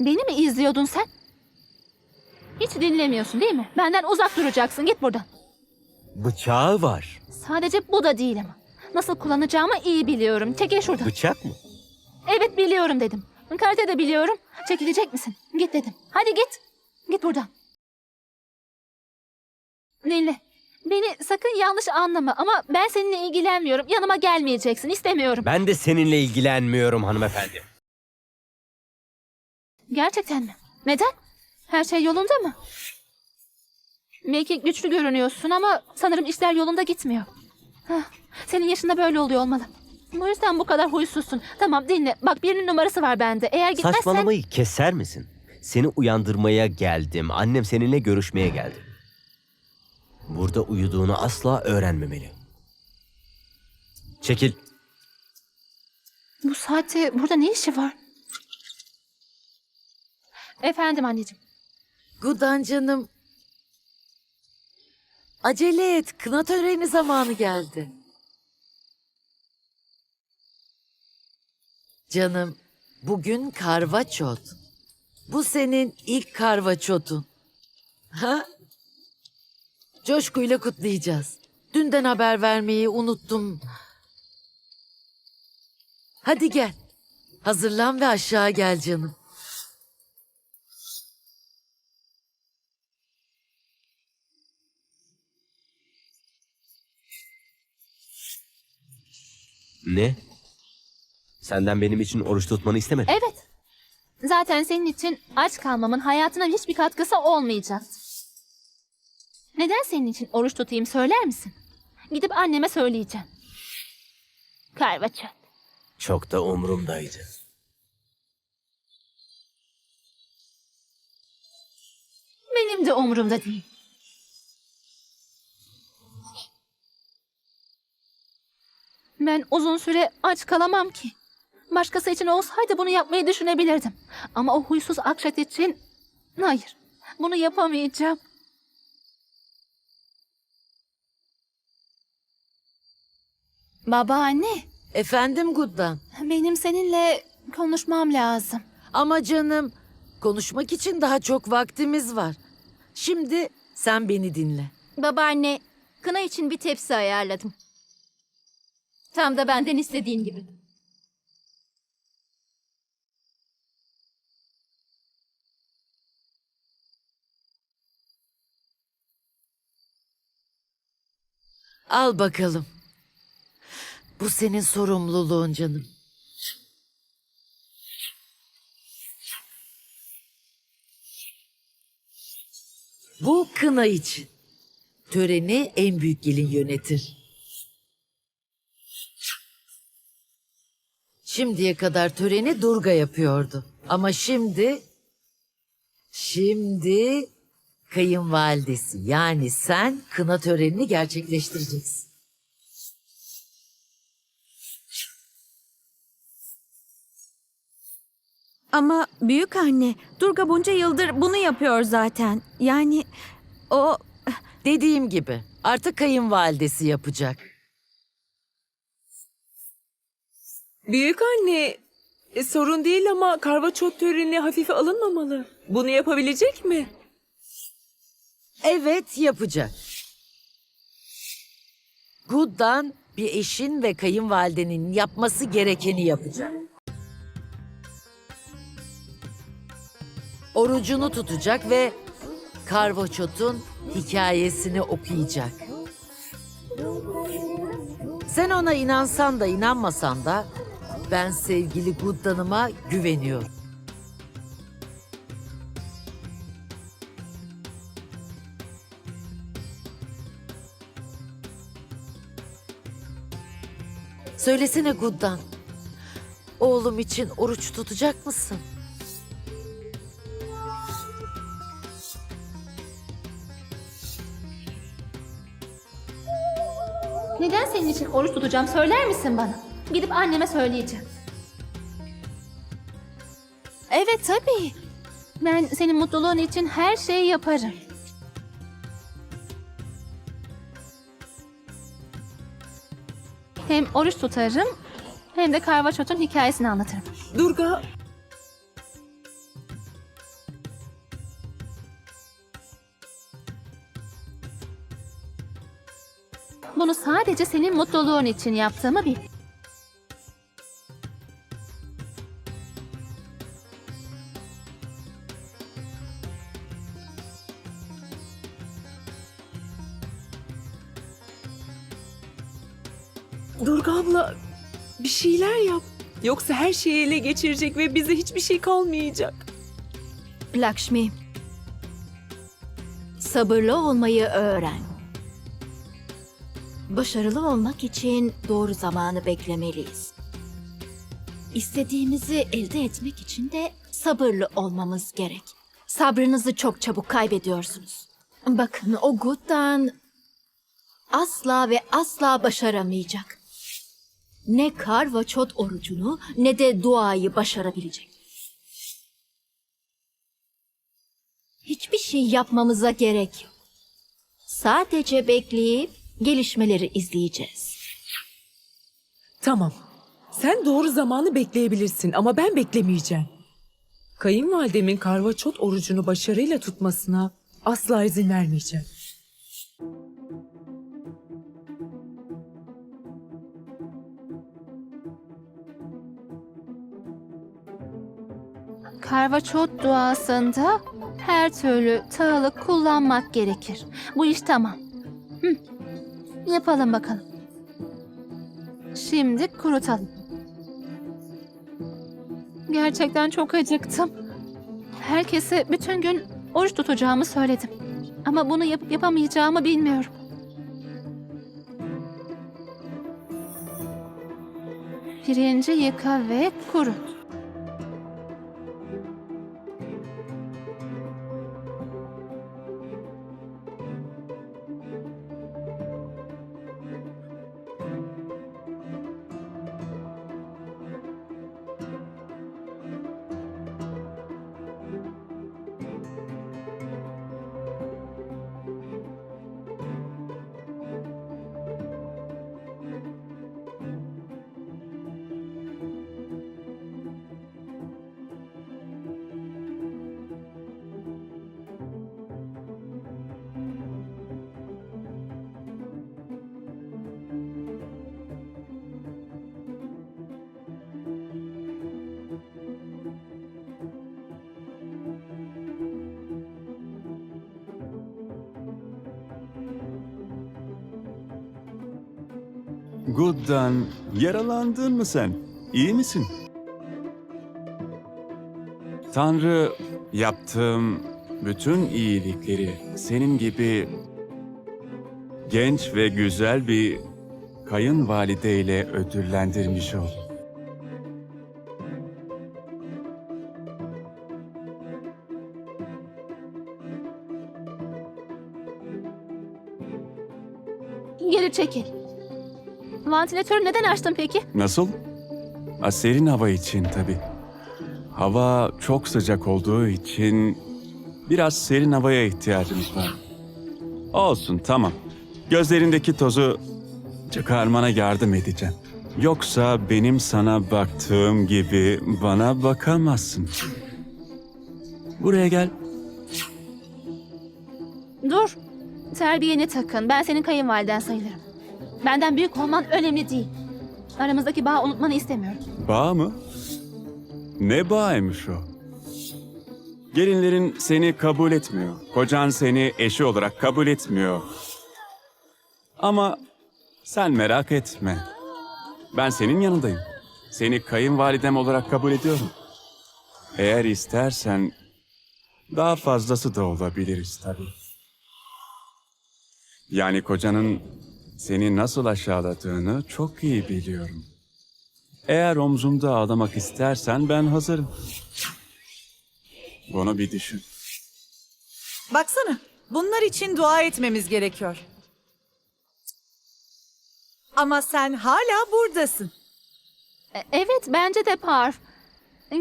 Beni mi izliyordun sen? Hiç dinlemiyorsun değil mi? Benden uzak duracaksın. Git buradan. Bıçağı var. Sadece bu da değil ama. Nasıl kullanacağımı iyi biliyorum. Çekil şuradan. Bıçak mı? Evet biliyorum dedim. Karate de biliyorum. Çekilecek misin? Git dedim. Hadi git. Git buradan. Dinle. Beni sakın yanlış anlama ama ben seninle ilgilenmiyorum. Yanıma gelmeyeceksin. İstemiyorum. Ben de seninle ilgilenmiyorum hanımefendi. Gerçekten mi? Neden? Her şey yolunda mı? Belki güçlü görünüyorsun ama sanırım işler yolunda gitmiyor. Hah, senin yaşında böyle oluyor olmalı. Bu yüzden bu kadar huysuzsun. Tamam dinle. Bak birinin numarası var bende. Eğer gitmezsen... Saçmalamayı keser misin? Seni uyandırmaya geldim. Annem seninle görüşmeye geldi. Burada uyuduğunu asla öğrenmemeli. Çekil. Bu saatte burada ne işi var? Efendim anneciğim. Gudan canım. Acele et. Kına töreni zamanı geldi. Canım, bugün karvaçot. Bu senin ilk karvaçotun. Ha? Coşkuyla kutlayacağız. Dünden haber vermeyi unuttum. Hadi gel. Hazırlan ve aşağı gel canım. Ne? Senden benim için oruç tutmanı istemedim. Evet. Zaten senin için aç kalmamın hayatına hiçbir katkısı olmayacak. Neden senin için oruç tutayım söyler misin? Gidip anneme söyleyeceğim. Karvaço. Çok da umurumdaydı. Benim de umurumda değil. Ben uzun süre aç kalamam ki. Başkası için olsaydı bunu yapmayı düşünebilirdim. Ama o huysuz Akşat için... Hayır, bunu yapamayacağım. Babaanne, Efendim Guddan. benim seninle konuşmam lazım. Ama canım, konuşmak için daha çok vaktimiz var. Şimdi sen beni dinle. Babaanne, kına için bir tepsi ayarladım. Tam da benden istediğin gibi. Al bakalım. Bu senin sorumluluğun canım. Bu kına için. Töreni en büyük gelin yönetir. Şimdiye kadar töreni Durga yapıyordu. Ama şimdi... Şimdi kayınvalidesi yani sen kına törenini gerçekleştireceksin. Ama büyük anne, Durga bunca yıldır bunu yapıyor zaten. Yani o Dediğim gibi artık kayınvalidesi yapacak. Büyük anne, e, sorun değil ama karvaçot töreni hafife alınmamalı. Bunu yapabilecek mi? Evet yapacak. Guddan bir eşin ve kayınvalidenin yapması gerekeni yapacak. Orucunu tutacak ve Karvaçot'un hikayesini okuyacak. Sen ona inansan da inanmasan da ben sevgili Guddan'ıma güveniyorum. Söylesene Guddan. Oğlum için oruç tutacak mısın? Neden senin için oruç tutacağım söyler misin bana? Gidip anneme söyleyeceğim. Evet tabii. Ben senin mutluluğun için her şeyi yaparım. Hem oruç tutarım hem de Karvaçot'un hikayesini anlatırım. Durga Bunu sadece senin mutluluğun için yaptığımı bil. Durga abla bir şeyler yap. Yoksa her şeyi ele geçirecek ve bize hiçbir şey kalmayacak. Lakshmi. Sabırlı olmayı öğren. Başarılı olmak için doğru zamanı beklemeliyiz. İstediğimizi elde etmek için de sabırlı olmamız gerek. Sabrınızı çok çabuk kaybediyorsunuz. Bakın o Gut'tan asla ve asla başaramayacak. Ne Karvaçot orucunu ne de duayı başarabilecek. Hiçbir şey yapmamıza gerek yok. Sadece bekleyip gelişmeleri izleyeceğiz. Tamam. Sen doğru zamanı bekleyebilirsin ama ben beklemeyeceğim. Kayınvalidemin karvaçot orucunu başarıyla tutmasına asla izin vermeyeceğim. Karvaçot duasında her türlü tağlık kullanmak gerekir. Bu iş tamam. Hı. Yapalım bakalım. Şimdi kurutalım. Gerçekten çok acıktım. Herkese bütün gün oruç tutacağımı söyledim. Ama bunu yapıp yapamayacağımı bilmiyorum. Pirinci yıka ve kurut. Good'dan yaralandın mı sen? İyi misin? Tanrı yaptığım bütün iyilikleri senin gibi genç ve güzel bir kayınvalideyle ödüllendirmiş ol. Geri çekil. Vantilatörü neden açtın peki? Nasıl? Ha, serin hava için tabii. Hava çok sıcak olduğu için biraz serin havaya ihtiyacımız var. Olsun tamam. Gözlerindeki tozu çıkarmana yardım edeceğim. Yoksa benim sana baktığım gibi bana bakamazsın. Buraya gel. Dur. Terbiyeni takın. Ben senin kayınvaliden sayılırım. Benden büyük olman önemli değil. Aramızdaki bağı unutmanı istemiyorum. Bağ mı? Ne bağıymış o? Gelinlerin seni kabul etmiyor. Kocan seni eşi olarak kabul etmiyor. Ama sen merak etme. Ben senin yanındayım. Seni kayınvalidem olarak kabul ediyorum. Eğer istersen daha fazlası da olabiliriz tabii. Yani kocanın seni nasıl aşağıladığını çok iyi biliyorum. Eğer omzumda ağlamak istersen ben hazırım. Bunu bir düşün. Baksana, bunlar için dua etmemiz gerekiyor. Ama sen hala buradasın. E, evet bence de par.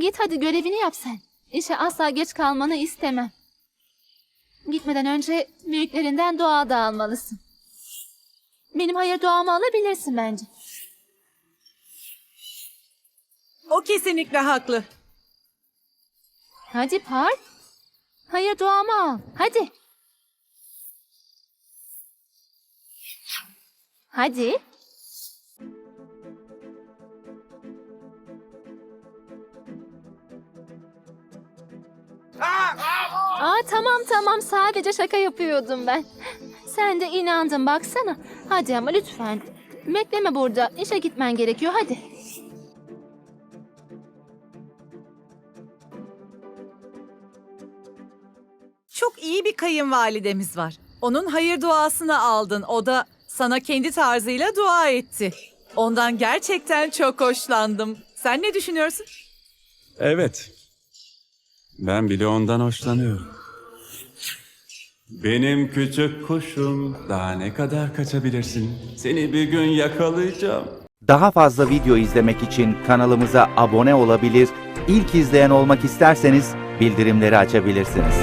Git hadi görevini yap sen. İşe asla geç kalmanı istemem. Gitmeden önce büyüklerinden dua da almalısın. Benim hayır duamı alabilirsin bence. O kesinlikle haklı. Hadi par. Hayır duamı al. Hadi. Hadi. Aa tamam tamam sadece şaka yapıyordum ben. Sen de inandın baksana. Hadi ama lütfen. Bekleme burada. İşe gitmen gerekiyor hadi. Çok iyi bir kayınvalidemiz var. Onun hayır duasını aldın. O da sana kendi tarzıyla dua etti. Ondan gerçekten çok hoşlandım. Sen ne düşünüyorsun? Evet. Ben bile ondan hoşlanıyorum. Benim küçük kuşum daha ne kadar kaçabilirsin? Seni bir gün yakalayacağım. Daha fazla video izlemek için kanalımıza abone olabilir, ilk izleyen olmak isterseniz bildirimleri açabilirsiniz.